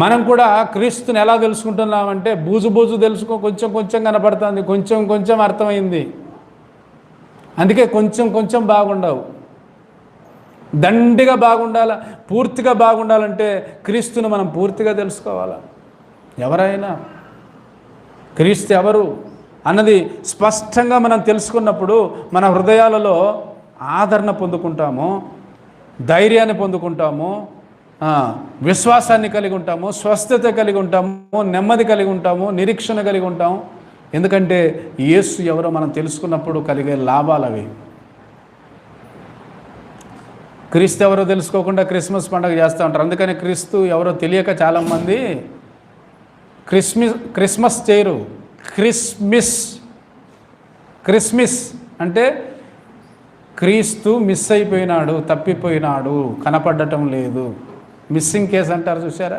మనం కూడా క్రీస్తుని ఎలా తెలుసుకుంటున్నామంటే బూజు బూజు తెలుసుకో కొంచెం కొంచెం కనపడుతుంది కొంచెం కొంచెం అర్థమైంది. అందుకే కొంచెం కొంచెం బాగుండవు. దండిగా బాగుండాల పూర్తిగా బాగుండాలంటే క్రీస్తుని మనం పూర్తిగా తెలుసుకోవాలా? ఎవరైనా? క్రీస్తు ఎవరు? అన్నది స్పష్టంగా మనం తెలుసుకున్నప్పుడు మన హృదయాలలో ఆదరణ పొందుకుంటాము ధైర్యాన్ని పొందుకుంటాము విశ్వాసాన్ని కలిగి ఉంటాము స్వస్థత కలిగి ఉంటాము నెమ్మది కలిగి ఉంటాము నిరీక్షణ కలిగి ఉంటాము. ఎందుకంటే యేసు ఎవరో మనం తెలుసుకున్నప్పుడు కలిగే లాభాలు అవి. క్రీస్తు ఎవరో తెలుసుకోకుండా క్రిస్మస్ పండుగ చేస్తూ ఉంటారు. అందుకని క్రీస్తు ఎవరో తెలియక చాలామంది క్రిస్మస్ క్రిస్మస్ చేయరు. క్రిస్మిస్. క్రిస్మిస్ అంటే క్రీస్తు మిస్ అయిపోయినాడు తప్పిపోయినాడు కనపడటం లేదు. మిస్సింగ్ కేసు అంటారు చూసారా